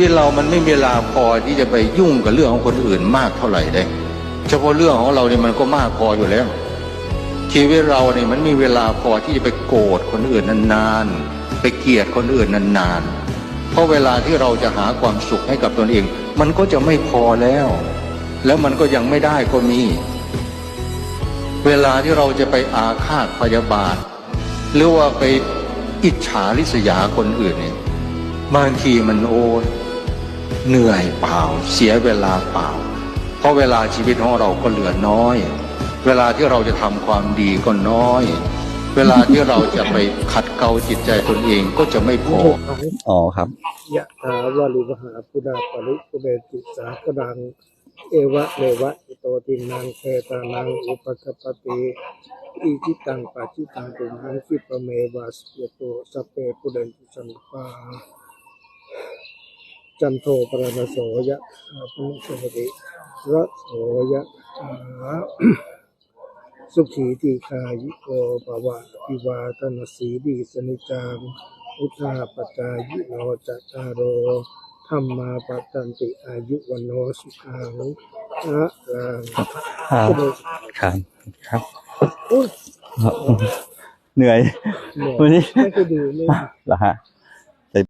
ที่เรามันไม่มีเวลาพอที่จะไปยุ่งกับเรื่องของคนอื่นมากเท่าไหร่ได้ เฉพาะเรื่องของเราเนี่ยมันก็มากพออยู่แล้ว ชีวิตเราเนี่ยมันมีเวลาพอที่จะไปโกรธคนอื่นนานๆ ไปเกลียดคนอื่นนานๆ เพราะเวลาที่เราจะหาความสุขให้กับตนเอง มันก็จะไม่พอแล้ว แล้วมันก็ยังไม่ได้ก็มี เวลาที่เราจะไปอาฆาตพยาบาท หรือว่าไปอิจฉาริษยาคนอื่นเนี่ยบางทีมันโอ้ เหนื่อยเปล่า เสียเวลาเปล่า เพราะเวลาชีวิตของเราก็เหลือน้อย เวลาที่เราจะทำความดีก็น้อย เวลาที่เราจะไปขัดเกลาจิตใจตนเองก็จะไม่พออ๋อครับยะถาวาลิวหาปุนาปริปุเรติสากดังเอวะเมวะอิโตตินังเทตานังอุปกปปติอิจิตังปัจจิตังตุมหังคิปะเมวะสยโตสพเปปุเรนตุสังปา จันโทปรณโสยะถาปุณสมติระโสยะถาสุขีตีคายิโกภวะพิวาทนสีดีสนิจังอุทาปจายิโนจัตตารโรธรรมาปตันติอายุวันโนสุขังอะรังครับก็เลยครับครับโอ้ยเหนื่อยเหนื่อยวันนี้ไม่ก็ดูไม่เหรอฮะ